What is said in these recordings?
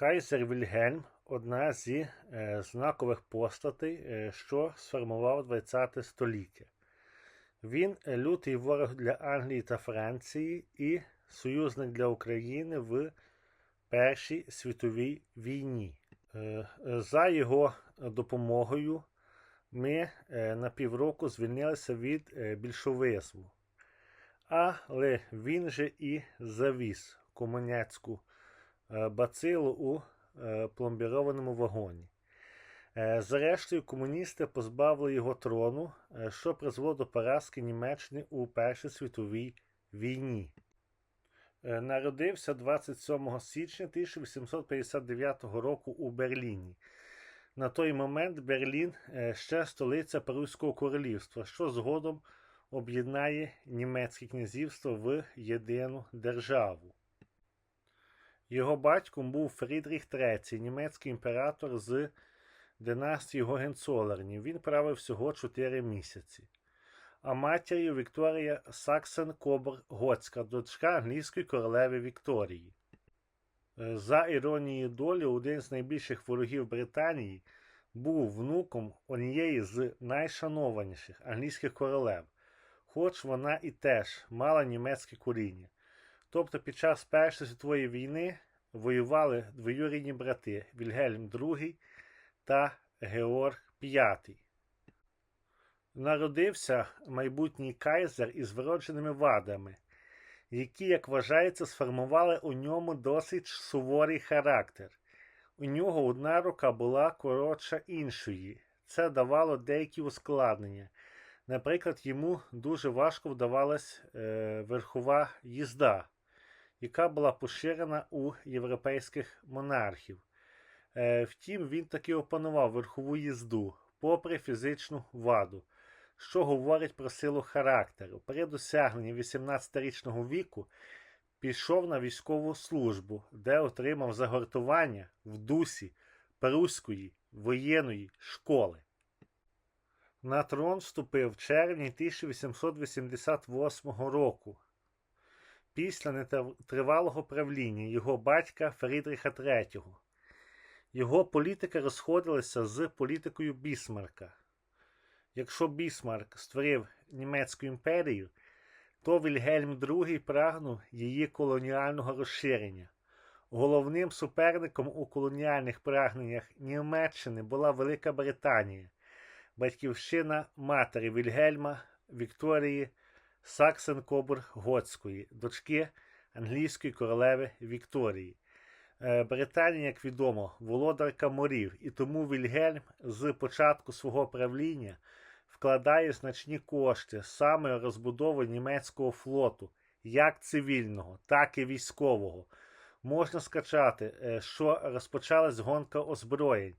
Кайзер Вільгельм одна зі е, знакових постатей, е, що сформував ХХ століття. Він лютий ворог для Англії та Франції і союзник для України в Першій світовій війні. Е, За його допомогою ми на півроку звільнилися від більшовизму. Але він же і завіз комуняцьку е, бацилу у е, пломбірованому вагоні. Е, Зрештою, комуністи позбавили його трону, е, що призвело до поразки Німеччини у Першій світовій війні. Е, Народився 27 січня 1859 року у Берліні. На той момент Берлін е, ще столиця Перуського королівства, що згодом об'єднає німецьке князівство в єдину державу. Його батьком був Фрідріх III, німецький імператор з династії Гогенцолернів. Він правив всього 4 місяці. А матір'ю Вікторія Саксен Кобр Готська, дочка англійської королеви Вікторії. Е, За іронією долі, один з найбільших ворогів Британії був внуком однієї з найшанованіших англійських королев, хоч вона і теж мала німецьке коріння. Тобто під час Першої світової війни воювали двоюрідні брати Вільгельм II та Георг V. Народився майбутній кайзер із вродженими вадами, які, як вважається, сформували у ньому досить суворий характер. У нього одна рука була коротша іншої. Це давало деякі ускладнення. Наприклад, йому дуже важко вдавалась е, верхова їзда, яка була поширена у європейських монархів. Е, втім, він таки опанував верхову їзду, попри фізичну ваду, що говорить про силу характеру. При досягненні 18-річного віку пішов на військову службу, де отримав загортування в дусі Пруської воєнної школи. На трон вступив в червні 1888 року. Після нетривалого правління його батька Фрідріха III. Його політика розходилася з політикою Бісмарка. Якщо Бісмарк створив Німецьку імперію, то Вільгельм II прагнув її колоніального розширення. Головним суперником у колоніальних прагненнях Німеччини була Велика Британія, батьківщина матері Вільгельма Вікторії Саксен-Кобург-Готської, дочки англійської королеви Вікторії. Е, Британія, як відомо, володарка морів, і тому Вільгельм з початку свого правління вкладає значні кошти саме у розбудову німецького флоту, як цивільного, так і військового. Можна скачати, е, що розпочалась гонка озброєнь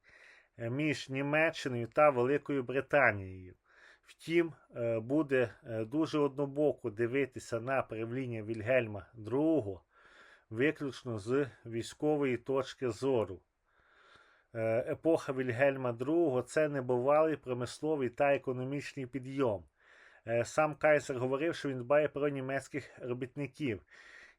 е, між Німеччиною та Великою Британією. Втім, е, буде е, дуже однобоко дивитися на правління Вільгельма II виключно з військової точки зору. Е, Епоха Вільгельма II це небувалий промисловий та економічний підйом. Сам Кайзер говорив, що він дбає про німецьких робітників.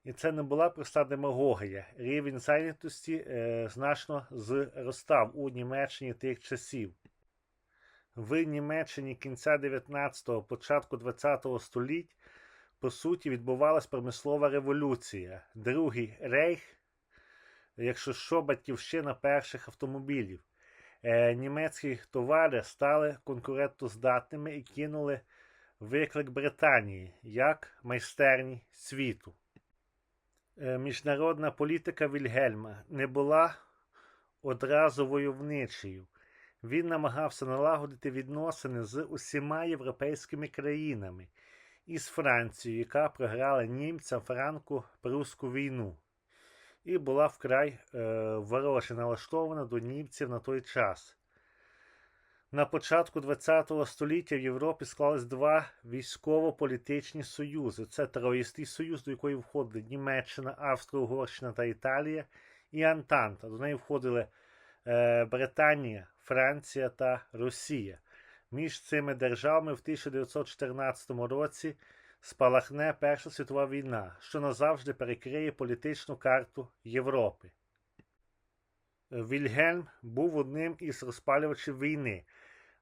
І це не була проста демагогія. Рівень зайнятості значно зростав у Німеччині тих часів. В Німеччині кінця 19-го, початку 20-го століть, по суті, відбувалась промислова революція. Другий рейх, якщо що, батьківщина перших автомобілів. Е, німецькі товари стали конкурентоздатними і кинули виклик Британії як майстерні світу. Е, міжнародна політика Вільгельма не була одразу войовничою. Він намагався налагодити відносини з усіма європейськими країнами і з Францією, яка програла німцям франко-прусську війну, і була вкрай е, вороже налаштована до німців на той час. На початку ХХ століття в Європі склались два військово-політичні союзи. Це Троїстий союз, до якої входили Німеччина, Австро-Угорщина та Італія, і Антанта. До неї входили Британія, Франція та Росія. Між цими державами в 1914 році спалахне Перша світова війна, що назавжди перекриє політичну карту Європи. Вільгельм був одним із розпалювачів війни.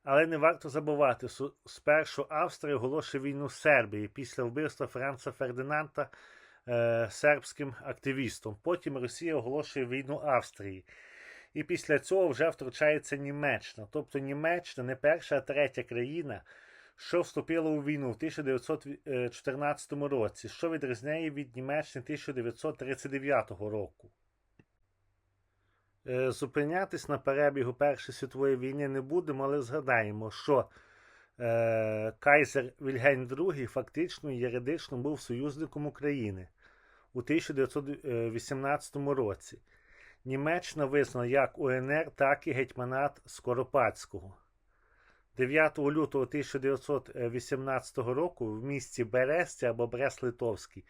Але не варто забувати, спершу Австрія оголошує війну Сербії після вбивства Франца Фердинанда е, сербським активістом. Потім Росія оголошує війну Австрії. І після цього вже втручається Німеччина. Тобто Німеччина не перша, а третя країна, що вступила у війну в 1914 році, що відрізняє від Німеччини 1939 року. Е, Зупинятись на перебігу Першої світової війни не будемо, але згадаємо, що е, Кайзер Вільгельм II фактично і юридично був союзником України у 1918 році. Німеччина визнала як УНР, так і гетьманат Скоропадського. 9 лютого 1918 року в місті Бересті або Брест-Литовський,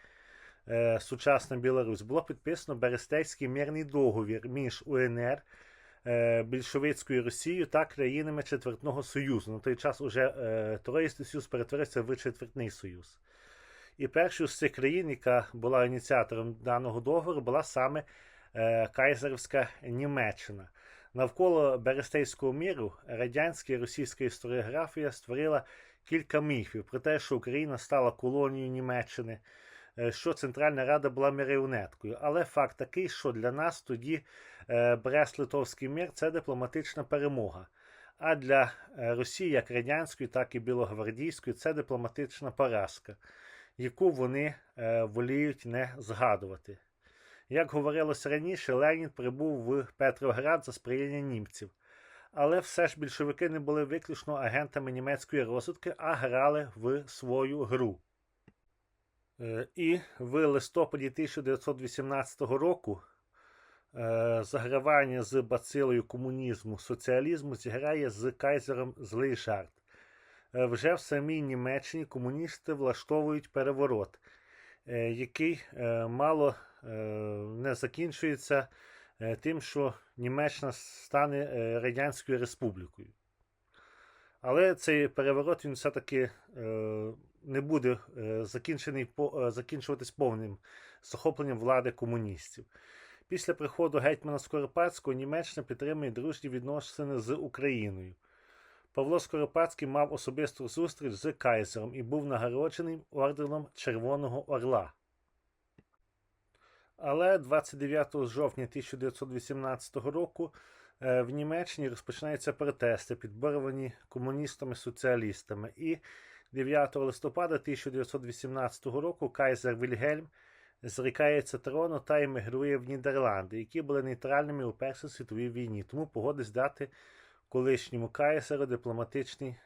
е, сучасна Білорусь, було підписано Берестейський мирний договір між УНР, е, більшовицькою Росією та країнами Четвертного Союзу. На той час уже е, Троїстий Союз перетворився в Четвертний Союз. І першою з цих країн, яка була ініціатором даного договору, була саме Кайзерівська Німеччина. Навколо Берестейського міру радянська і російська історіографія створила кілька міфів про те, що Україна стала колонією Німеччини, е, що Центральна Рада була маріонеткою. Але факт такий, що для нас тоді е, Брест-Литовський мір це дипломатична перемога. А для е, Росії, як радянської, так і білогвардійської, це дипломатична поразка, яку вони е, воліють не згадувати. Як говорилося раніше, Ленін прибув в Петроград за сприяння німців. Але все ж більшовики не були виключно агентами німецької розвідки, а грали в свою гру. Е, І в листопаді 1918 року е, загравання з бацилою комунізму, соціалізму зіграє з кайзером злий жарт. Е, Вже в самій Німеччині комуністи влаштовують переворот, який мало не закінчується е, тим, що Німеччина стане е, Радянською Республікою. Але цей переворот він все-таки е, не буде е, закінчений, е, закінчуватись повним захопленням влади комуністів. Після приходу гетьмана Скоропадського Німеччина підтримує дружні відносини з Україною. Павло Скоропадський мав особисту зустріч з Кайзером і був нагороджений орденом Червоного Орла. Але 29 жовтня 1918 року е, в Німеччині розпочинаються протести, підборювані комуністами-соціалістами. І 9 листопада 1918 року Кайзер Вільгельм зрікається трону та емігрує в Нідерланди, які були нейтральними у Першій світовій війні, тому погодить дати колишньому кайзеру дипломатичний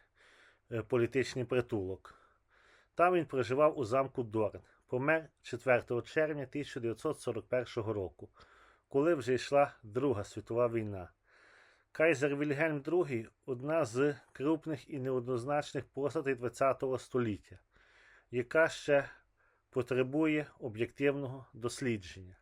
е, політичний притулок. Там він проживав у замку Дорн. Помер 4 червня 1941 року, коли вже йшла Друга світова війна. Кайзер Вільгельм II одна з крупних і неоднозначних постатей ХХ століття, яка ще потребує об'єктивного дослідження.